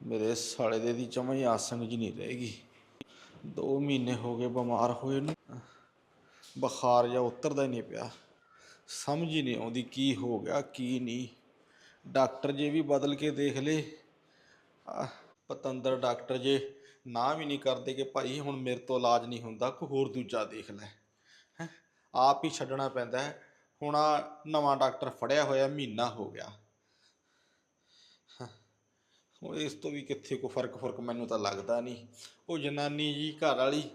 ਮੇਰੇ ਸਾਲੇ ਦੇ ਦੀ ਜਮਾਂ ਹੀ ਆਸਣ ਜੀ ਨਹੀਂ ਰਹੇਗੀ 2 ਮਹੀਨੇ ਹੋ ਗਏ ਬਿਮਾਰ ਹੋਏ ਨੂੰ। ਬੁਖਾਰ ਜਾਂ ਉਤਰਦਾ ਹੀ ਨਹੀਂ ਪਿਆ। ਸਮਝ ਹੀ ਨਹੀਂ ਆਉਂਦੀ ਕੀ ਹੋ ਗਿਆ, ਕੀ ਨਹੀਂ। ਡਾਕਟਰ ਜੇ ਵੀ ਬਦਲ ਕੇ ਦੇਖ ਲੇ। ਪਤੰਦਰ ਡਾਕਟਰ ਜੇ ਨਾ ਵੀ ਨਹੀਂ ਕਰਦੇ ਕਿ ਭਾਈ ਹੁਣ ਮੇਰੇ ਤੋਂ ਇਲਾਜ ਨਹੀਂ ਹੁੰਦਾ ਕੋਈ ਹੋਰ ਦੂਜਾ ਦੇਖ ਲੈ। ਆਪ ਹੀ ਛੱਡਣਾ ਪੈਂਦਾ ਹੈ। ਹੁਣ ਆ ਨਵਾਂ ਡਾਕਟਰ ਫੜਿਆ ਹੋਇਆ, ਮਹੀਨਾ ਹੋ ਗਿਆ। ਉਹ ਇਸ ਤੋਂ ਵੀ ਕਿੱਥੇ ਕੋ ਫ਼ਰਕ ਫ਼ਰਕ ਮੈਨੂੰ ਤਾਂ ਲੱਗਦਾ ਨਹੀਂ। ਉਹ ਜਨਾਨੀ ਜੀ ਘਰ ਵਾਲੀ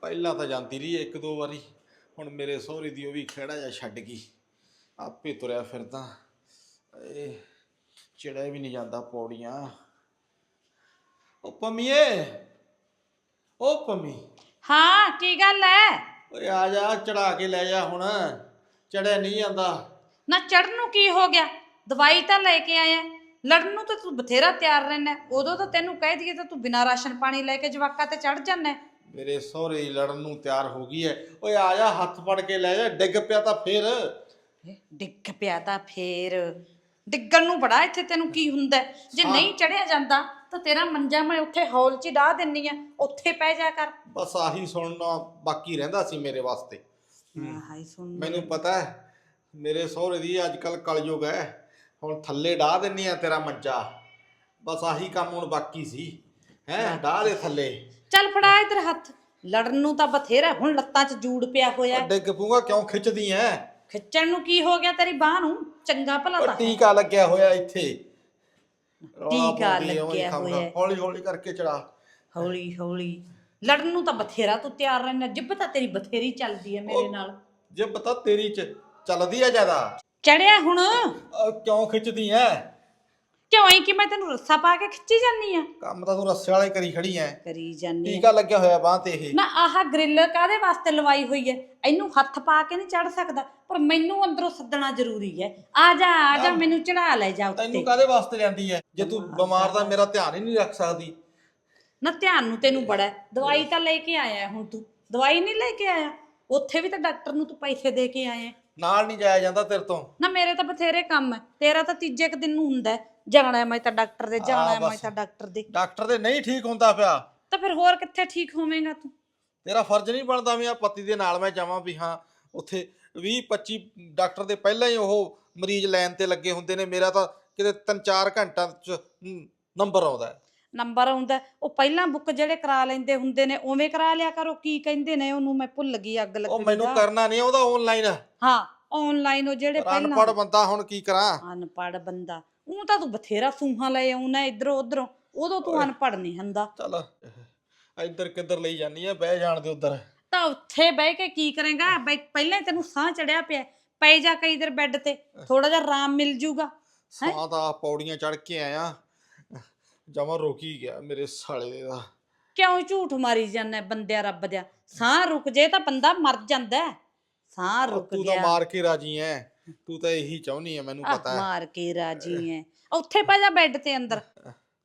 ਪਹਿਲਾਂ ਤਾਂ ਜਾਂਦੀ ਰਹੀ ਇੱਕ ਦੋ ਵਾਰੀ। ਹੁਣ ਮੇਰੇ ਸਹੁਰੇ ਦੀ ਉਹ ਵੀ ਖੇੜਾ ਜਿਹਾ ਛੱਡ ਗਈ। ਆਪੇ ਤੁਰਿਆ ਫਿਰਦਾ। ਇਹ ਚੜਿਆ ਵੀ ਨਹੀਂ ਜਾਂਦਾ ਪੌੜੀਆਂ। ਉਹ ਪੰਮੀਏ ਉਹ ਪੰਮੀ। ਹਾਂ, ਕੀ ਗੱਲ ਐ? ਓਏ ਆ ਜਾ ਚੜਾ ਕੇ ਲੈ ਜਾ ਹੁਣ। ਚੜਿਆ ਨਹੀਂ ਜਾਂਦਾ। ਨਾ ਚੜਨ ਨੂੰ ਕੀ ਹੋ ਗਿਆ? ਦਵਾਈ ਤਾਂ ਲੈ ਕੇ ਆਇਆ। ਲੜਨ ਨੂੰ ਤਾਂ ਤੂੰ ਬਥੇਰਾ ਤਿਆਰ ਰਹਿਣਾ ਉਦੋਂ ਤਾਂ ਤੈਨੂੰ ਕਹਿ ਦਈਏ ਤਾਂ ਤੂੰ ਬਿਨਾਂ ਰਾਸ਼ਨ ਪਾਣੀ ਲੈ ਕੇ ਜਵਾਕਾਂ ਤੇ ਚੜ ਜਾਂਦਾ ਮੇਰੇ ਸਹੁਰੇ ਹੀ ਲੜਨ ਨੂੰ ਤਿਆਰ ਹੋ ਗਈ ਐ ਓਏ ਆ ਜਾ ਹੱਥ ਫੜ ਕੇ ਲੈ ਜਾ। ਡਿੱਗ ਪਿਆ ਤਾਂ ਫੇਰ। ਡਿੱਗ ਪਿਆ ਤਾਂ ਫੇਰ। ਡਿੱਗਣ ਨੂੰ ਬੜਾ ਇੱਥੇ ਤੈਨੂੰ ਕੀ ਹੁੰਦਾ ਹੈ? ਜੇ ਨਹੀਂ ਚੜਿਆ ਜਾਂਦਾ ਤਾਂ ਤੇਰਾ ਮੰਜਾ ਮੈਂ ਉੱਥੇ ਹੌਲ 'ਚ ਹੀ ਡਾਹ ਦਿੰਨੀ ਆ ਉੱਥੇ ਪੈ ਜਾ ਕਰ। ਬਸ ਆਹੀ ਸੁਣਨਾ ਬਾਕੀ ਰਹਿੰਦਾ ਸੀ ਮੇਰੇ ਵਾਸਤੇ। ਹਾਈ ਸੁਣ ਮੈਨੂੰ ਪਤਾ ਹੈ ਮੇਰੇ ਸਹੁਰੇ ਦੀ ਅੱਜ ਕੱਲ ਕਲਯੁਗ ਹੈ ਹੁਣ ਥੱਲੇ ਡਾਹ ਦਿੰਨੀ ਆ ਤੇਰਾ ਮੰਜਾ। ਬਸ ਆਹੀ ਕੰਮ ਹੁਣ ਬਾਕੀ ਸੀ ਹੈ ਡਾਹ ਦੇ ਥੱਲੇ। ਚੱਲ ਫੜਾ ਇਧਰ ਹੱਥ ਲੜਨ ਨੂੰ ਤਾਂ ਬਥੇਰਾ ਹੁਣ ਲੱਤਾਂ 'ਚ ਜੂੜ ਪਿਆ ਹੋਇਆ। ਡਿੱਗ ਪੂੰਗਾ ਕਿਉਂ ਖਿੱਚਦੀ ਐ? ਖਿੱਚਣ ਨੂੰ ਕੀ ਹੋ ਗਿਆ ਤੇਰੀ ਬਾਹ ਨੂੰ? ਚੰਗਾ ਭਲਾ ਉਹ ਤਾਂ ਟੀਕਾ ਲੱਗਿਆ ਹੋਇਆ ਇੱਥੇ। ਟੀਕਾ ਲੱਗਿਆ। ਹੋਇਆ। ਹੌਲੀ ਹੌਲੀ ਕਰਕੇ ਚੜਾ। ਹੌਲੀ ਹੌਲੀ। ਲੜਨ ਨੂੰ ਤਾਂ ਬਥੇਰਾ ਤੂੰ ਤਿਆਰ ਰਹਿਣਾ ਜਿੱਬ ਤਾਂ ਤੇਰੀ ਬਥੇਰੀ ਚੱਲਦੀ ਹੈ ਮੇਰੇ ਨਾਲ। ਜੇ ਪਤਾ ਤੇਰੀ ਚ ਚੱਲਦੀ ਆ ਜ਼ਿਆਦਾ। ਚੜਿਆ ਹੁਣ। ਕਿਉਂ ਖਿੱਚਦੀ ਐ? ਕਿਉਂ ਐ ਕਿ ਮੈਂ ਤੈਨੂੰ ਰੱਸਾ ਪਾ ਕੇ ਖਿੱਚੀ ਜਾਨੀ ਆ? ਕੰਮ ਤਾਂ ਤੂੰ ਰੱਸੇ ਵਾਲੇ ਕਰੀ ਖੜੀ ਐ। ਕਰੀ ਆ। ਟੀਕਾ ਲੱਗਿਆ ਹੋਇਆ ਬਾਹ ਤੇ ਇਹ? ਨਾ ਆਹ ਗ੍ਰਿਲ ਕਾਦੇ ਵਾਸਤੇ ਲਵਾਈ ਹੋਈ ਹੈ ਇਹਨੂੰ ਹੱਥ ਪਾ ਕੇ ਨਹੀਂ ਚੜ ਸਕਦਾ ਪਰ ਮੈਨੂੰ ਅੰਦਰੋਂ ਸੱਦਣਾ ਜ਼ਰੂਰੀ ਹੈ ਆ ਜਾ ਆ ਜਾ ਮੈਨੂੰ ਚੜਾ ਲੈ ਜਾ ਤੈਨੂੰ ਉੱਤੇ ਕਾਦੇ ਵਾਸਤੇ ਜਾਂਦੀ ਐ? ਜੇ ਤੂੰ ਬਿਮਾਰ ਦਾ ਮੇਰਾ ਧਿਆਨ ਹੀ ਨਹੀਂ ਰੱਖ ਸਕਦੀ। ਨਾ ਧਿਆਨ ਨੂੰ ਤੈਨੂੰ ਬੜਾ। ਦਵਾਈ ਤਾਂ ਲੈ ਕੇ ਆਇਆ ਹੁਣ ਤੂੰ। ਦਵਾਈ ਨਹੀਂ ਲੈ ਕੇ ਆਇਆ? ਉੱਥੇ ਵੀ ਤਾਂ ਡਾਕਟਰ ਨੂੰ ਤੂੰ ਪੈਸੇ ਦੇ ਕੇ ਆਇਆ। ਨਾਲ ਨਹੀਂ ਜਾਇਆ ਜਾਂਦਾ ਤੇਰੇ ਤੋਂ। ਨਾ ਮੇਰੇ ਤਾਂ ਬਥੇਰੇ ਕੰਮ ਹੈ ਤੇਰਾ ਤਾਂ ਤੀਜੇ ਕੁ ਦਿਨ ਨੂੰ ਹੁੰਦਾ ਹੈ, ਜਾਣਾ ਹੈ ਮੈਂ ਤਾਂ ਡਾਕਟਰ ਦੇ ਜਾਣਾ ਹੈ ਮੈਂ ਬਸ। ਤਾਂ ਡਾਕਟਰ ਦੇ। ਡਾਕਟਰ ਦੇ ਨਹੀਂ ਠੀਕ ਹੁੰਦਾ ਪਿਆ। ਤਾਂ ਫਿਰ ਹੋਰ ਕਿੱਥੇ ਠੀਕ ਹੋਵੇਂਗਾ ਤੂੰ? ਤੇਰਾ ਫਰਜ਼ ਨਹੀਂ ਬਣਦਾ ਵੀ ਆ ਪਤੀ ਦੇ ਨਾਲ ਮੈਂ ਜਾਵਾਂ ਵੀ ਹਾਂ ਉੱਥੇ 20 25 ਡਾਕਟਰ ਦੇ ਪਹਿਲਾਂ ਹੀ ਉਹ ਮਰੀਜ਼ ਲਾਈਨ ਤੇ ਲੱਗੇ ਹੁੰਦੇ ਨੇ। ਮੇਰਾ ਤਾਂ ਕਿਤੇ 3-4 ਘੰਟਿਆਂ ਚ ਨੰਬਰ ਆਉਂਦਾ ਹੈ। ਨੰਬਰ ਆਉਂਦਾ ਹੈ, ਉਹ ਪਹਿਲਾਂ ਬੁੱਕ ਜਿਹੜੇ ਕਰਾ ਲੈਂਦੇ ਹੁੰਦੇ ਨੇ ਉਵੇਂ ਕਰਾ ਲਿਆ ਕਰੋ। ਕੀ ਕਹਿੰਦੇ ਨੇ ਉਹਨੂੰ ਮੈਂ ਭੁੱਲ ਗਈ ਅੱਗ ਉਹ ਲੱਗਣੀ ਮੈਨੂੰ। ਕਰਨਾ ਨਹੀਂ ਆਉਂਦਾ ਆਨਲਾਈਨ ਹਾਂ ਆਨਲਾਈਨ ਉਹ ਜਿਹੜੇ ਅਨਪੜ੍ਹ ਪਹਿਲਾਂ ਬੰਦਾ ਹੁਣ ਕੀ ਕਰਾਂ? ਅਨਪੜ੍ਹ ਬੰਦਾ। ਉਹ ਤਾਂ ਤੂੰ ਬਥੇਰਾ ਸੂਹਾਂ ਲੈ ਆਉਣਾ ਇਧਰੋਂ ਉਧਰੋਂ। ਉਦੋਂ ਤੂੰ ਅਨਪੜ੍ਹ ਨਹੀਂ ਹੁੰਦਾ। ਚੱਲ ਇੱਧਰ ਕਿੱਧਰ ਲਈ ਜਾਨੀ ਆ ਬਹਿ ਜਾਣ ਦੇ ਉੱਧਰ। ਤਾਂ ਉੱਥੇ ਬਹਿ ਕੇ ਕੀ ਕਰੇਗਾ? ਬਈ ਪਹਿਲਾਂ ਹੀ ਤੈਨੂੰ ਸਾਹ ਚੜਿਆ ਪਿਆ। ਪੈ ਜਾ ਕਈ ਦਰ ਬੈੱਡ ਤੇ। ਥੋੜਾ ਜਿਹਾ ਆਰਾਮ ਮਿਲ ਜੂਗਾ। ਸਾਹ ਤਾਂ ਪੌੜੀਆਂ ਚੜ ਕੇ ਆਇਆ। ਜਮਾ ਰੁਕ ਗਿਆ ਮੇਰੇ ਸਾਲੇ ਦੇ। ਕਿਉਂ ਝੂਠ ਮਾਰੀ ਜਾਂਦਾ ਬੰਦਿਆ ਰੱਬ ਦਿਆ? ਸਾਹ ਰੁਕ ਜੇ ਤਾਂ ਬੰਦਾ ਮਰ ਜਾਂਦਾ। ਸਾਹ ਰੁਕ ਤੂੰ ਤਾਂ ਗਿਆ। ਮਾਰ ਕੇ ਰਾਜੀ ਐ। ਤੂੰ ਤਾਂ ਇਹੀ ਚਾਹੁੰਨੀ ਐ ਮੈਨੂੰ ਆਹ, ਪਤਾ ਹੈ ਮਾਰ ਕੇ ਰਾਜੀ ਐ। ਉੱਥੇ ਪੈ ਜਾ ਬੈੱਡ ਤੇ ਅੰਦਰ।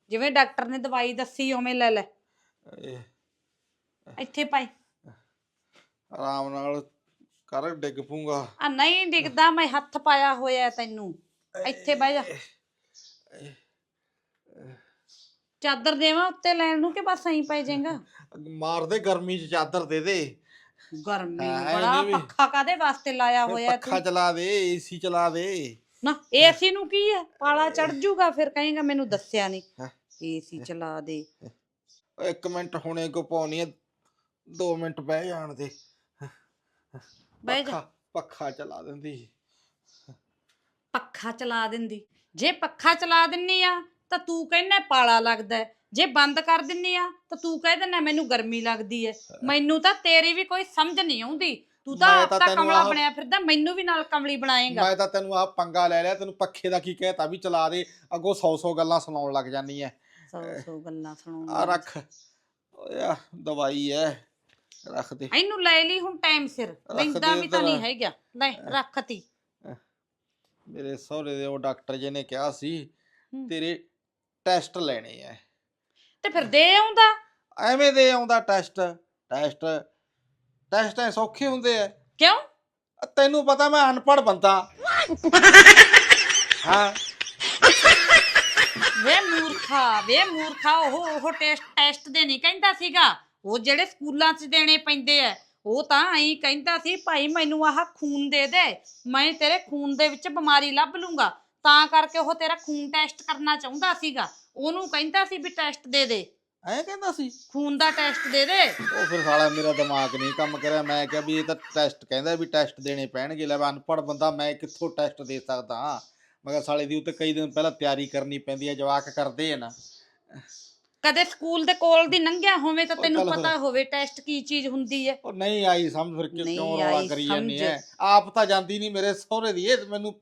ਜਿਵੇਂ ਡਾਕਟਰ ਨੇ ਦਵਾਈ ਦੱਸੀ ਉਵੇਂ ਲੈ ਲੈ। ਇਹ ਇੱਥੇ ਪਾਈ। ਆਰਾਮ ਨਾਲ ਕਰ ਡਿੱਗ ਪੂੰਗਾ ਆ ਨਹੀਂ ਡਿੱਗਦਾ ਮੈਂ ਹੱਥ ਪਾਇਆ ਹੋਇਆ ਤੈਨੂੰ। ਇੱਥੇ ਬਹਿ ਜਾ। ਚਾਦਰ ਦੇਵਾਂ ਉੱਤੇ ਲੈਣ ਨੂੰ ਕਿ ਬਸ ਐਂ ਪੈ ਜਾਏਗਾ? ਮਾਰ ਦੇ ਗਰਮੀ ਚ ਚਾਦਰ ਦੇ ਦੇ। ਗਰਮੀ ਹਾਂ, ਬੜਾ ਵੀ- ਪੱਖਾ ਕਾਦੇ ਵਾਸਤੇ ਲਾਇਆ ਫਿਰ ਹੋਇਆ ਪੱਖਾ ਤੂੰ? ਚਲਾ ਦੇ ਏਸੀ ਚਲਾ ਦੇ ਨਾ ਏਸੀ ਨੂੰ ਕੀ ਹੈ? ਪਾਲਾ ਚੜ ਜੂਗਾ ਫਿਰ ਕਹੇਗਾ ਮੈਨੂੰ ਦੱਸਿਆ ਨਹੀਂ ਹੈਂ? ਏਸੀ ਚਲਾ ਦੇ। ਓਏ ਇੱਕ ਮਿੰਟ ਹੁਣੇ ਕੋ ਪਾਉਣੀ ਐ 2 ਮਿੰਟ ਬਹਿ ਜਾਣ ਦੇ। ਬਹਿ ਜਾ। ਪੱਖਾ ਪੱਖਾ ਚਲਾ ਦਿੰਦੀ। ਪੱਖਾ ਚਲਾ ਦਿੰਦੀ। ਜੇ ਪੱਖਾ ਚਲਾ ਦਿੰਨੀ ਆ ਤਾਂ ਤੂੰ ਕਹਿੰਦਾ ਪਾਲਾ ਲੱਗਦਾ ਹੈ। ਜੇ ਬੰਦ ਕਰ ਦਿੰਨੀ ਆ ਤਾਂ ਤੂੰ ਕਹਿ ਦਿੰਦਾ ਮੈਨੂੰ ਗਰਮੀ ਲੱਗਦੀ ਹੈ ਮੈਨੂੰ ਤਾਂ ਤੇਰੀ ਵੀ ਕੋਈ ਸਮਝ ਨਹੀਂ ਆਉਂਦੀ। ਤੂੰ ਤਾਂ ਮੈਂ ਆਪ ਤਾਂ ਤਾਂ ਤੈਨੂੰ ਕਮਲਾ ਆਹ- ਬਣਿਆ ਫਿਰਦਾ ਮੈਨੂੰ ਵੀ ਨਾਲ ਕਮਲੀ ਬਣਾਏਗਾ। ਮੈਂ ਤਾਂ ਤੈਨੂੰ ਆ ਪੰਗਾ ਲੈ ਲਿਆ ਤੈਨੂੰ ਪੱਖੇ ਦਾ ਕੀ ਕਹਿਤਾ ਵੀ ਚਲਾ ਦੇ ਅੱਗੋਂ 100 100 ਗੱਲਾਂ ਸੁਣਾਉਣ ਲੱਗ ਜਾਨੀ ਐ। ਸੌ ਸੌ ਗੱਲਾਂ ਆ ਰੱਖ। ਓਏ ਆ ਦਵਾਈ ਐ ਰੱਖ ਦੇ। ਇਹਨੂੰ ਲੈ ਲਈ ਹੁਣ ਟਾਈਮ ਸਿਰ ਲੈਂਦਾ ਦੇ ਵੀ ਤਾਂ ਨਹੀਂ। ਹੈਗਾ। ਲੈ ਰੱਖਤੀ ਮੇਰੇ ਸਹੁਰੇ ਦੇ ਉਹ ਡਾਕਟਰ ਜੀ ਨੇ ਕਿਹਾ ਸੀ ਹੂੰ। ਤੇਰੇ ਟੈਸਟ ਲੈਣੇ ਐ। ਤੇ ਫਿਰ ਦੇ ਆਉਂਦਾ? ਐਵੇਂ ਦੇ ਆਉਂਦਾ ਟੈਸਟ ਟੈਸਟ ਟੈਸਟ ਐ ਸੌਖੇ ਹੁੰਦੇ ਐ। ਕਿਉਂ? ਤੈਨੂੰ ਪਤਾ ਮੈਂ ਅਨਪੜ੍ਹ ਬੰਦਾ। ਹਾਂ। ਵੇ ਮੂਰਖਾ ਵੇ ਮੂਰਖਾ ਉਹ ਉਹ ਟੈਸਟ ਟੈਸਟ ਦੇ ਨਹੀਂ ਕਹਿੰਦਾ ਸੀਗਾ। ਉਹ ਜਿਹੜੇ ਸਕੂਲਾਂ 'ਚ ਦੇਣੇ ਪੈਂਦੇ ਆ ਉਹ ਤਾਂ ਐਂ ਕਹਿੰਦਾ ਸੀ ਭਾਈ ਮੈਨੂੰ ਆਹ ਖੂਨ ਦੇ ਦੇ ਮੈਂ ਤੇਰੇ ਖੂਨ ਦੇ ਵਿੱਚ ਬਿਮਾਰੀ ਲੱਭ ਲੂੰਗਾ। ਤਾਂ ਕਰਕੇ ਉਹ ਤੇਰਾ ਖੂਨ ਟੈਸਟ ਕਰਨਾ ਚਾਹੁੰਦਾ ਸੀਗਾ। ਉਹਨੂੰ ਕਹਿੰਦਾ ਸੀ ਵੀ ਟੈਸਟ ਦੇ ਦੇ। ਐਂ ਕਹਿੰਦਾ ਸੀ? ਖੂਨ ਦਾ ਟੈਸਟ ਦੇ ਦੇ। ਉਹ ਫਿਰ ਸਾਲਾ ਮੇਰਾ ਦਿਮਾਗ ਨਹੀਂ ਕੰਮ ਕਰਿਆ। ਮੈਂ ਕਿਹਾ ਵੀ ਇਹ ਤਾਂ ਟੈਸਟ ਕਹਿੰਦਾ ਵੀ ਟੈਸਟ ਦੇਣੇ ਪੈਣਗੇ। ਲੈ ਮੈਂ ਅਨਪੜ੍ਹ ਬੰਦਾ ਮੈਂ ਕਿੱਥੋਂ ਟੈਸਟ ਦੇ ਸਕਦਾ? ਹਾਂ ਮੈਂ ਕਿਹਾ ਸਾਲੇ ਦੀ ਉੱਤੇ ਕਈ ਦਿਨ ਪਹਿਲਾਂ ਤਿਆਰੀ ਕਰਨੀ ਪੈਂਦੀ ਹੈ ਜਵਾਕ ਕਰਦੇ ਆ ਨਾ। ਕਦੇ ਸਕੂਲ ਦੇ ਕੋਲ ਦੀ ਲੰਘਿਆ ਹੋਵੇ ਤਾਂ ਤੈਨੂੰ ਚੱਲ। ਪਤਾ ਹੋਵੇ ਟੈਸਟ ਕੀ ਚੀਜ਼ ਹੁੰਦੀ ਹੈ। ਉਹ ਨਹੀਂ ਆਈ ਸਮਝ ਫਿਰ ਨਹੀਂ ਕਿਉਂ ਰੌਲਾ ਆਈ ਕਰੀ ਜਾਂਦੀ ਸਮਝ। ਹੈ ਆਪ ਤਾਂ ਜਾਂਦੀ ਨਹੀਂ ਮੇਰੇ ਸਹੁਰੇ ਦੀ। ਇਹ ਮੈਨੂੰ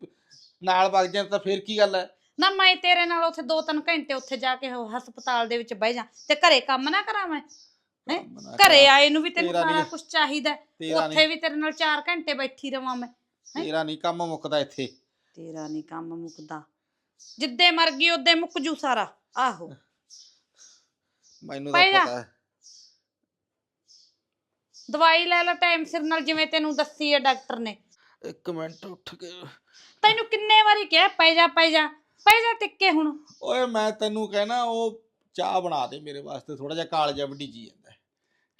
ਨਾਲ ਵਗ ਜਾਂ ਤਾਂ ਫਿਰ ਕੀ ਗੱਲ ਹੈ ਨਾ ਮੈਂ ਤੇਰੇ ਨਾਲ ਉੱਥੇ 2-3 ਘੰਟੇ ਉੱਥੇ ਜਾ ਕੇ ਉਹ ਹਸਪਤਾਲ ਦੇ ਵਿੱਚ ਬਹਿ ਜਾ ਤੇ ਘਰੇ ਕੰਮ ਨਾ ਕਰਾਂ ਮੈਂ ਹੈਂ? ਕੰਮ ਨਾ ਘਰੇ ਕਰਾਂ। ਆਏ ਨੂੰ ਵੀ ਤੈਨੂੰ ਤੇਰਾ ਸਾਰਾ ਕੁਝ ਚਾਹੀਦਾ ਹੈ। ਤੇਰਾ ਉੱਥੇ ਨਹੀਂ ਵੀ ਤੇਰੇ ਨਾਲ 4 ਘੰਟੇ ਬੈਠੀ ਰਵਾਂ ਮੈਂ ਤੇਰਾ ਨਹੀਂ ਕੰਮ ਮੁੱਕਦਾ ਇੱਥੇ ਤੇਰਾ ਨਹੀਂ ਕੰਮ ਮੁੱਕਦਾ ਜਿੱਦੇ ਮਰ ਗਈ ਉਹਦੇ ਮੁੱਕ ਜੂ ਸਾਰਾ ਆਹੋ ਮੈਨੂੰ ਤਾਂ। ਪਤਾ ਹੈ ਦਵਾਈ ਲੈ ਲੈ ਟਾਈਮ ਸਿਰ ਨਾਲ ਜਿਵੇਂ ਤੈਨੂੰ ਦੱਸੀ ਹੈ ਡਾਕਟਰ ਨੇ ਇੱਕ ਮਿੰਟ ਉੱਠ ਕੇ ਤੈਨੂੰ ਕਿੰਨੇ ਵਾਰੀ ਕਿਹਾ ਪੈ ਜਾ ਪੈ ਜਾ ਪੈ ਜਾ ਟਿੱਕੇ ਹੁਣ। ਓਏ ਮੈਂ ਤੈਨੂੰ ਕਹਿਣਾ ਉਹ ਚਾਹ ਬਣਾ ਦੇ ਮੇਰੇ ਵਾਸਤੇ ਥੋੜਾ ਜਿਹਾ ਕਾਲਜਾ ਵੱਡੀ ਜੀ ਜਾਂਦਾ ਹੈ।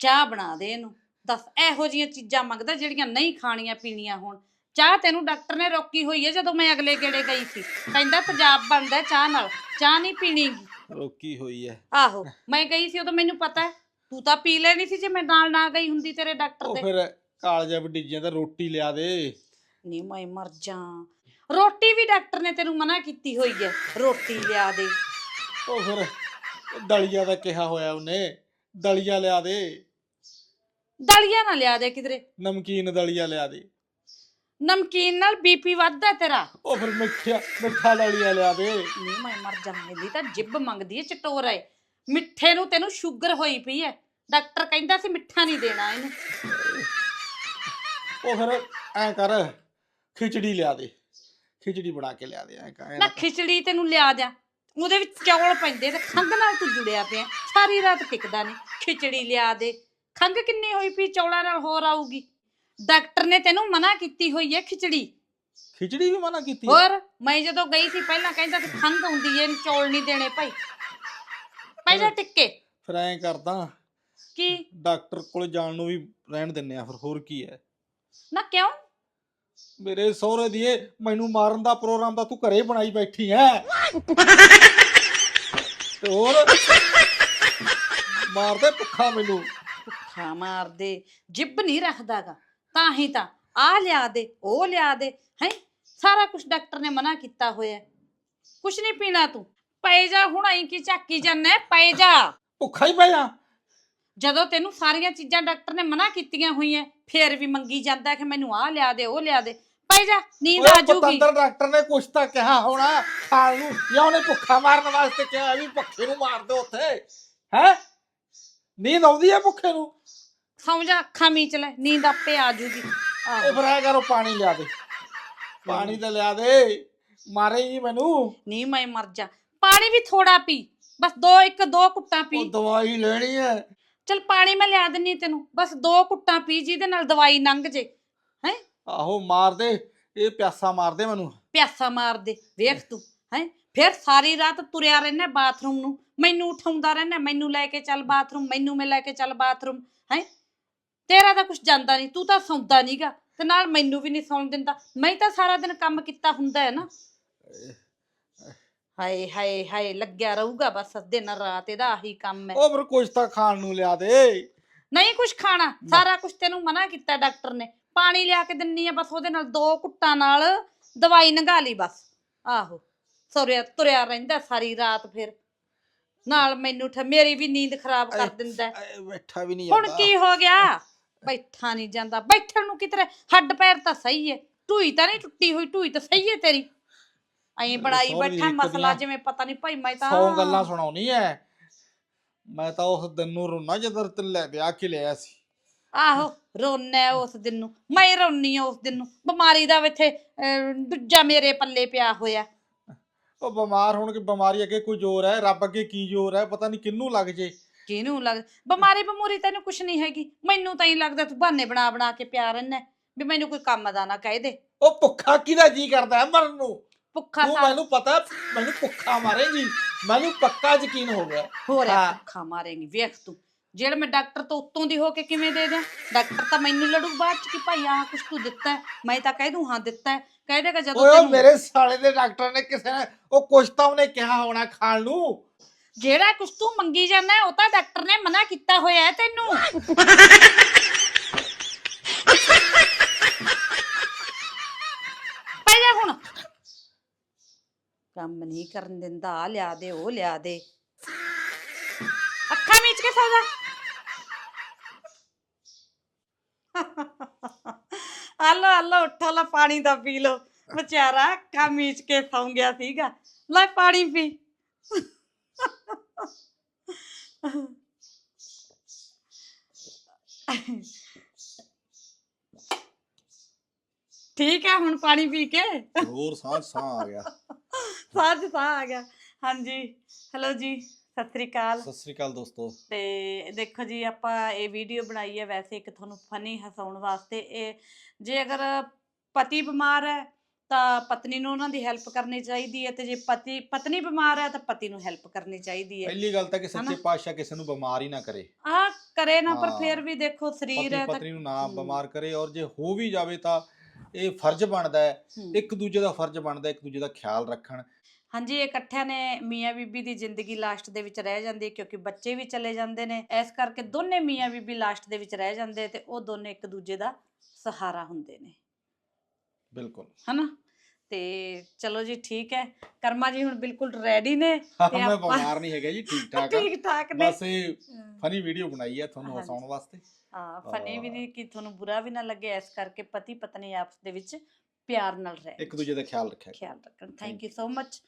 ਚਾਹ ਬਣਾ ਦੇ ਇਹਨੂੰ। ਦੱਸ ਇਹੋ ਜੀਆਂ ਚੀਜ਼ਾਂ ਮੰਗਦਾ ਜਿਹੜੀਆਂ ਨਹੀਂ ਖਾਣੀਆਂ ਪੀਣੀਆਂ ਹੋਣ। ਚਾਹ ਤੈਨੂੰ ਡਾਕਟਰ ਨੇ ਰੋਕੀ ਹੋਈ ਹੈ ਜਦੋਂ ਮੈਂ ਅਗਲੇ ਗੇੜੇ ਗਈ ਸੀ। ਕਹਿੰਦਾ ਤੇਜ਼ਾਬ ਬਣਦਾ ਚਾਹ ਨਾਲ ਚਾਹ ਨਹੀਂ ਪੀਣੀਗੀ ਰੋਕੀ ਹੋਈ ਹੈ। ਆਹੋ ਮੈਂ ਗਈ ਸੀ ਉਦੋਂ ਮੈਨੂੰ ਪਤਾ ਹੈ ਤੂੰ ਤਾਂ ਪੀ ਲੈਣੀ ਸੀ ਜੇ ਮੈਂ ਨਾਲ ਨਾ ਗਈ ਹੁੰਦੀ ਤੇਰੇ ਡਾਕਟਰ ਉਹ ਦੇ। ਫਿਰ ਕਾਲਜਾ ਵੱਡੀ ਜੀ ਤਾਂ ਰੋਟੀ ਲਿਆ ਦੇ। ਨਹੀਂ ਮੈਂ ਮਰ ਜਾ। ਰੋਟੀ ਵੀ ਡਾਕਟਰ ਨੇ ਤੈਨੂੰ ਮਨਾ ਕੀਤੀ ਹੋਈ ਹੈ। ਰੋਟੀ ਲਿਆ ਦੇ। ਉਹ ਫਿਰ ਦਲੀਆ ਦਾ ਕਿਹਾ ਹੋਇਆ ਉਹਨੇ। ਦਲੀਆ ਲਿਆ ਦੇ। ਦਲੀਆ ਨਾ ਲਿਆ ਦੇ ਕਿਧਰੇ। ਨਮਕੀਨ ਦਲੀਆ ਲਿਆ ਦੇ। ਨਮਕੀਨ ਨਾਲ ਬੀਪੀ ਵੱਧਦਾ ਤੇਰਾ। ਉਹ ਫਿਰ ਮਿੱਠਾ ਮਿੱਠਾ ਦਲੀਆ ਲਿਆ ਦੇ। ਨਹੀਂ ਮੈਂ ਮਰ ਜਾਵਾਂਗੀ। ਤਾਂ ਜਿੱਬ ਮੰਗਦੀ ਹੈ ਚਟੋਰਾ ਏ ਮਿੱਠੇ ਨੂੰ ਤੈਨੂੰ ਸ਼ੂਗਰ ਹੋਈ ਪਈ ਹੈ। ਡਾਕਟਰ ਕਹਿੰਦਾ ਸੀ ਮਿੱਠਾ ਨਹੀਂ ਦੇਣਾ ਇਹਨੂੰ। ਉਹ ਫਿਰ ਐ ਕਰ ਖਿਚੜੀ ਲਿਆ ਦੇ। ਖਿਚੜੀ ਬਣਾ ਕੇ ਲਿਆ ਦੇ ਐ ਕਰ ਨਾ ਖਿਚੜੀ ਤੈਨੂੰ ਲਿਆ ਦਿਆਂ। ਉਹਦੇ ਵਿੱਚ ਚੌਲ ਪੈਂਦੇ ਤੇ ਖੰਘ ਨਾਲ ਤੂੰ ਜੁੜਿਆ ਪਿਆ। ਸਾਰੀ ਰਾਤ ਟਿਕਦਾ ਨਹੀਂ ਖਿਚੜੀ ਲਿਆ ਦੇ। ਖੰਘ ਕਿੰਨੀ ਹੋਈ ਪਈ ਚੌਲਾਂ ਨਾਲ ਹੋਰ ਆਊਗੀ। ਡਾਕਟਰ ਨੇ ਤੈਨੂੰ ਮਨਾ ਕੀਤੀ ਹੋਈ ਹੈ ਖਿਚੜੀ। ਖਿਚੜੀ ਵੀ ਮਨਾ ਕੀਤੀ ਹੈ? ਹੋਰ ਮੈਂ ਜਦੋਂ ਗਈ ਸੀ ਪਹਿਲਾਂ ਕਹਿੰਦਾ ਸੀ ਖੰਘ ਹੁੰਦੀ ਇਹਨੂੰ ਚੌਲ ਨਹੀਂ ਦੇਣੇ ਭਾਈ। ਪਹਿਲਾਂ ਟਿੱਕੇ। ਫਿਰ ਐ ਕਰਦਾ। ਕੀ? ਡਾਕਟਰ ਕੋਲ ਜਾਣ ਨੂੰ ਵੀ ਰਹਿਣ ਦਿੰਨੇ ਆ ਫਿਰ ਹੋਰ ਕੀ ਹੈ? ਨਾ ਕਿਉਂ? ਮੇਰੇ ਸਹੁਰੇ ਦੀ ਇਹ ਮੈਨੂੰ ਮਾਰਨ ਦਾ ਪ੍ਰੋਗਰਾਮ ਤਾਂ ਤੂੰ ਘਰੇ ਬਣਾਈ ਬੈਠੀ ਐ। ਤੇ ਹੋਰ? ਮਾਰਦੇ ਭੁੱਖਾ ਮੈਨੂੰ। ਭੁੱਖਾ ਮਾਰਦੇ ਜਿੱਬ ਨਹੀਂ ਰੱਖਦਾਗਾ। ਤਾਂ ਹੀ ਤਾਂ ਆ ਲਿਆ ਦੇ ਉਹ ਲਿਆ ਦੇ ਹੈ? ਸਾਰਾ ਕੁਝ ਡਾਕਟਰ ਨੇ ਮਨਾ ਕੀਤਾ ਹੋਇਆ। ਕੁਛ ਨਹੀਂ ਪੀਣਾ ਤੂੰ। ਪੈ ਜਾ ਹੁਣ ਐਂ ਕੀ ਝਾਕੀ ਜਾਂਦਾ ਪੈ ਜਾ। ਭੁੱਖਾ ਹੀ ਪਿਆ ਜਦੋਂ ਤੈਨੂੰ ਸਾਰੀਆਂ ਚੀਜ਼ਾਂ ਡਾਕਟਰ ਨੇ ਮਨਾ ਕੀਤੀਆਂ ਹੋਈਆਂ ਫੇਰ ਵੀ ਮੰਗੀ ਜਾਂਦਾ ਕਿ ਮੈਨੂੰ ਆ ਲਿਆ ਦੇ ਉਹ ਲਿਆ ਦੇ। ਪੈ ਜਾ ਨੀਂਦ ਆ ਜਾਊਗੀ ਪਤੰਦਰ ਡਾਕਟਰ ਨੇ ਕੁਛ ਤਾਂ ਕਿਹਾ ਹੋਣਾ ਖਾਣ ਨੂੰ। ਜਾਂ ਉਹਨੇ ਭੁੱਖਾ ਮਾਰਨ ਵਾਸਤੇ ਕਿਹਾ ਵੀ ਭੁੱਖੇ ਨੂੰ ਮਾਰ ਦਿਓ ਉੱਥੇ। ਹੈ? ਨੀਂਦ ਆਉਂਦੀ ਹੈ ਭੁੱਖੇ ਨੂੰ? ਸੌਂ ਜਾ ਅੱਖਾਂ ਮੀਚ ਲੈ ਨੀਂਦ ਆਪੇ ਆ ਜਾਊਗੀ ਆਹੋ। ਫਿਰ ਐ ਕਰੋ ਪਾਣੀ ਲਿਆ ਦੇ। ਪਾਣੀ ਤਾਂ ਲਿਆ ਦੇ। ਮਾਰੇ ਹੀ ਮੈਨੂੰ। ਨਹੀਂ ਮੈਂ ਮਰ ਜਾ। ਪਾਣੀ ਵੀ ਥੋੜਾ ਪੀ। ਬਸ ਦੋ ਇੱਕ ਦੋ ਕੁੱਟਾਂ ਪੀ। ਉਹ ਦਵਾਈ ਲੈਣੀ ਹੈ। ਚਲ ਪਾਣੀ ਮੈਂ ਲਿਆ ਦਿੰਨੀ ਤੈਨੂੰ ਬਸ ਦੋ ਕੁੱਟਾਂ ਪੀ ਜਿਹਦੇ ਨਾਲ ਦਵਾਈ ਲੰਘ ਜੇ ਹੈ? ਆਹੋ ਮਾਰ ਦੇ ਇਹ ਪਿਆਸਾ ਮਾਰ ਦੇ ਮੈਨੂੰ। ਪਿਆਸਾ ਮਾਰ ਦੇ ਵੇਖ ਤੂੰ ਹੈ? ਫਿਰ ਸਾਰੀ ਰਾਤ ਤੁਰਿਆ ਰਹਿਣਾ ਬਾਥਰੂਮ ਨੂੰ ਮੈਨੂੰ ਉਠਾਉਂਦਾ ਰਹਿਣਾ ਮੈਨੂੰ ਲੈ ਕੇ ਚੱਲ ਬਾਥਰੂਮ ਮੈਨੂੰ ਮੈਂ ਲੈ ਕੇ ਚੱਲ ਬਾਥਰੂਮ ਹੈ? ਤੇਰਾ ਤਾਂ ਕੁਝ ਜਾਂਦਾ ਨਹੀਂ ਤੂੰ ਤਾਂ ਸੌਂਦਾ ਨਹੀਂਗਾ ਤੇ ਨਾਲ ਮੈਨੂੰ ਵੀ ਨਹੀਂ ਸੌਣ ਦਿੰਦਾ ਮੈਂ ਤਾਂ ਸਾਰਾ ਦਿਨ ਕੰਮ ਕੀਤਾ ਹੁੰਦਾ ਹੈ ਨਾ। ਹਾਏ ਹਾਏ ਹਾਏ ਲੱਗਿਆ ਰਹੂਗਾ ਬਸ ਦਿਨ ਰਾਤ ਇਹਦਾ ਆਹੀ ਕੰਮ ਹੈ। ਉਹ ਫਿਰ ਕੁਛ ਤਾਂ ਖਾਣ ਨੂੰ ਲਿਆ ਦੇ। ਨਹੀਂ ਕੁਝ ਖਾਣਾ ਸਾਰਾ ਕੁਝ ਤੈਨੂੰ ਮਨਾ ਕੀਤਾ ਡਾਕਟਰ ਨੇ। ਪਾਣੀ ਲਿਆ ਕੇ ਦਿੰਨੀ ਆ ਬਸ ਉਹਦੇ ਨਾਲ ਦੋ ਕੁੱਟਾਂ ਨਾਲ ਦਵਾਈ ਨੰਗਾ ਲਈ ਬਸ। ਆਹੋ ਤੁਰਿਆ ਤੁਰਿਆ ਰਹਿੰਦਾ ਸਾਰੀ ਰਾਤ ਫਿਰ। ਨਾਲ ਮੈਨੂੰ ਠ ਮੇਰੀ ਵੀ ਨੀਂਦ ਖਰਾਬ ਕਰ ਦਿੰਦਾ। ਹੈ। ਐ ਬੈਠਾ ਵੀ ਨਹੀਂ ਹੁਣ ਜਾਂਦਾ। ਕੀ ਹੋ ਗਿਆ? ਬੈਠਾ ਨਹੀਂ ਜਾਂਦਾ। ਬੈਠਣ ਨੂੰ ਕਿਤਰੇ ਹੱਡ ਪੈਰ ਤਾਂ ਸਹੀ ਏ ਢੂਈ ਤਾਂ ਨਹੀਂ ਟੁੱਟੀ ਹੋਈ ਢੂਈ ਤਾਂ ਸਹੀ ਏ ਤੇਰੀ। ਐਂ ਬਣਾਈ ਸਹੁਰੇ ਬੈਠਾ ਇੱਕ ਮਸਲਾ ਦੀਆਂ ਜਿਵੇਂ ਪਤਾ ਨਹੀਂ ਭਾਈ ਮੈਂ ਤਾਂ ਸੌ ਗੱਲਾਂ ਸੁਣਾਉਣੀ ਐ। ਮੈਂ ਤਾਂ ਉਸ ਦਿਨ ਨੂੰ ਰੋਣਾ ਜਦੋਂ ਤੇ ਲੈ ਵਿਆਹ ਕੇ ਲਿਆ ਸੀ। ਆਹੋ ਰੋਣਾ ਉਸ ਦਿਨ ਨੂੰ। ਮੈਂ ਰੋਣੀ ਉਸ ਦਿਨ ਨੂੰ। ਬਿਮਾਰੀ ਦਾ ਇੱਥੇ ਅਹ, ਦੂਜਾ ਮੇਰੇ ਪੱਲੇ ਪਿਆ ਹੋਇਆ। ਉਹ ਬਿਮਾਰ ਹੋਣ ਕਿ ਬਿਮਾਰੀ ਅੱਗੇ ਕੋਈ ਜ਼ੋਰ ਹੈ ਰੱਬ ਅੱਗੇ ਕੀ ਜ਼ੋਰ ਹੈ ਪਤਾ ਨਹੀਂ ਕਿੰਨੂੰ ਲੱਗ ਜੇ। ਕਿਹਨੂੰ ਲੱਗ ਬਿਮਾਰੀ ਬਮੂਰੀ ਤੈਨੂੰ ਕੁਛ ਨਹੀਂ ਹੈਗੀ। ਮੈਨੂੰ ਤਾਂ ਹੀ ਲੱਗਦਾ ਤੂੰ ਬਹਾਨੇ ਬਣਾ ਬਣਾ ਕੇ ਪਿਆ ਰਹਿਣਾ ਵੀ ਮੈਨੂੰ ਕੋਈ ਕੰਮ ਦਾ ਨਾ ਕਹਿ ਦੇ। ਉਹ ਭੁੱਖਾ ਕਿਹਦਾ ਜੀ ਕਰਦਾ ਹੈ ਮਰਨ ਨੂੰ? ਭੁੱਖਾ ਤੂੰ ਸਾ ਮੈਨੂੰ ਪਤਾ ਮੈਨੂੰ ਭੁੱਖਾ ਮਾਰੇਗੀ ਮੈਨੂੰ ਪੱਕਾ ਯਕੀਨ ਹੋ ਗਿਆ ਹੋ ਰਿਹਾ ਹਾਂ। ਭੁੱਖਾ ਮਾਰੇਂਗੀ ਵੇਖ ਤੂੰ ਜਿਹੜਾ ਮੈਂ ਡਾਕਟਰ ਤੋਂ ਉੱਤੋਂ ਦੀ ਹੋ ਕੇ ਕਿਵੇਂ ਦੇ ਦਿਆਂ ਡਾਕਟਰ ਤਾਂ ਮੈਨੂੰ ਲੜੂ ਬਾਅਦ ਚ ਕਿ ਭਾਈ ਆ ਕੁਛ ਤੂੰ ਦਿੱਤਾ ਹੈ। ਮੈਂ ਤਾਂ ਕਹਿ ਦੂੰ ਹਾਂ ਦਿੱਤਾ ਹੈ। ਕਹਿ ਦੇਗਾ ਜਦੋਂ ਓਏ ਉਹ ਤੈਨੂੰ ਮੇਰੇ ਸਾਲੇ ਦੇ ਡਾਕਟਰ ਨੇ ਕਿਸੇ ਨੇ ਉਹ ਕੁਛ ਤਾਂ ਉਹਨੇ ਕਿਹਾ ਹੋਣਾ ਖਾਣ ਨੂੰ ਜਿਹੜਾ ਕੁਛ ਤੂੰ ਮੰਗੀ ਜਾਂਦਾ ਉਹ ਤਾਂ ਡਾਕਟਰ ਨੇ ਮਨਾ ਕੀਤਾ ਹੋਇਆ ਹੈ ਤੈਨੂੰ ਪੈ ਜਾ ਹੁਣ ਕੰਮ ਨਹੀਂ ਕਰਨ ਦਿੰਦਾ ਆ ਲਿਆ ਦੇ, ਉਹ ਲਿਆ ਦੇ। ਅੱਖਾਂ ਮੀਚ ਕੇ ਸੌ ਜਾ। ਆਲੋ ਆਲੋ ਉੱਠੋ ਲੈ ਪਾਣੀ ਦਾ ਪੀ ਲੋ ਵਿਚਾਰਾ ਅੱਖਾਂ ਮੀਚ ਕੇ ਸੌਂ ਗਿਆ ਸੀਗਾ। ਲੈ, ਪਾਣੀ ਪੀ। ਠੀਕ ਹੈ, ਹੁਣ ਪਾਣੀ ਪੀ ਕੇ। ਹੋਰ ਸਾਹ ਸਾਹ ਆ ਗਿਆ। ਸਾਹ 'ਚ ਸਾਹ ਆ ਗਿਆ। ਹਾਂਜੀ। ਹੈਲੋ ਜੀ ਸਤਿ ਸ੍ਰੀ ਅਕਾਲ। ਸਤਿ ਸ੍ਰੀ ਅਕਾਲ ਦੋਸਤੋ। ਤੇ ਦੇਖੋ ਜੀ ਆਪਾਂ ਇਹ ਵੀਡੀਓ ਬਣਾਈ ਹੈ ਵੈਸੇ ਇੱਕ ਤੁਹਾਨੂੰ ਫਨੀ ਹਸਾਉਣ ਵਾਸਤੇ। ਇਹ ਜੇ ਅਗਰ ਪਤੀ ਬਿਮਾਰ ਹੈ ਤਾਂ ਪਤਨੀ ਨੂੰ ਉਹਨਾਂ ਦੀ ਹੈਲਪ ਕਰਨੀ ਚਾਹੀਦੀ ਹੈ ਤੇ ਜੇ ਪਤੀ ਪਤਨੀ ਬਿਮਾਰ ਹੈ ਤਾਂ ਪਤੀ ਨੂੰ ਹੈਲਪ ਕਰਨੀ ਚਾਹੀਦੀ ਹੈ। ਪਹਿਲੀ ਗੱਲ ਤਾਂ ਕਿ ਸੱਚੇ ਹਨਾ? ਪਾਤਸ਼ਾਹ ਕਿਸੇ ਨੂੰ ਬਿਮਾਰ ਹੀ ਨਾ ਕਰੇ। ਆ ਕਰੇ ਨਾ ਪਰ ਹਾਂ। ਫਿਰ ਵੀ ਦੇਖੋ ਸਰੀਰ ਪਤੀ ਹੈ ਤਾਂ ਪਤਨੀ ਨੂੰ ਨਾ ਹਮ। ਬਿਮਾਰ ਕਰੇ ਔਰ ਜੇ ਹੋ ਵੀ ਜਾਵੇ ਤਾਂ ਇਹ ਫਰਜ਼ ਬਣਦਾ ਹੈ। ਹਮ। ਇੱਕ ਦੂਜੇ ਦਾ ਫਰਜ਼ ਬਣਦਾ ਹੈ, ਇੱਕ ਦੂਜੇ ਦਾ ਖਿਆਲ ਰੱਖਣ। ਹਾਂਜੀ ਇਕੱਠਿਆਂ ਨੇ ਮੀਆਂ ਬੀਬੀ ਦੀ ਜ਼ਿੰਦਗੀ ਲਾਸਟ ਦੇ ਵਿੱਚ ਰਹਿ ਜਾਂਦੀ ਹੈ ਕਿਉਂਕਿ ਬੱਚੇ ਵੀ ਚਲੇ ਜਾਂਦੇ ਨੇ। ਇਸ ਕਰਕੇ ਦੋਨੇ ਮੀਆਂ ਬੀਬੀ ਲਾਸਟ ਦੇ ਵਿੱਚ ਰਹਿ ਜਾਂਦੇ ਤੇ ਉਹ ਦੋਨੇ ਇੱਕ ਦੂਜੇ ਦਾ ਸਹਾਰਾ ਹੁੰਦੇ ਨੇ। ਬਿਲਕੁਲ। ਹਨਾ? ਤੇ ਚਲੋ ਜੀ ਠੀਕ ਹੈ। ਕਰਮਾ ਜੀ ਹੁਣ ਬਿਲਕੁਲ ਰੈਡੀ ਨੇ ਤੇ ਮੈਂ ਆਪਾਂ- ਬਿਮਾਰ ਨਹੀਂ ਹੈਗਾ ਜੀ ਠੀਕ ਠਾਕ ਆ। ਠੀਕ ਠਾਕ ਨੇ। ਬਸ ਇਹ ਫਨੀ ਵੀਡੀਓ ਬਣਾਈ ਹੈ ਤੁਹਾਨੂੰ। ਹਸਾਉਣ ਵਾਸਤੇ। ਹਾਂ ਫਨੀ ਵੀ। ਨਹੀਂ ਕਿ ਤੁਹਾਨੂੰ ਬੁਰਾ ਵੀ ਨਾ ਲੱਗੇ ਇਸ ਕਰਕੇ ਪਤੀ ਪਤਨੀ ਆਪਸ ਦੇ ਵਿੱਚ ਪਿਆਰ ਨਾਲ ਰਹਿ ਇੱਕ ਦੂਜੇ ਦਾ ਖਿਆਲ ਰੱਖਿਆ। ਖਿਆਲ ਰੱਖਣ। Thank you so much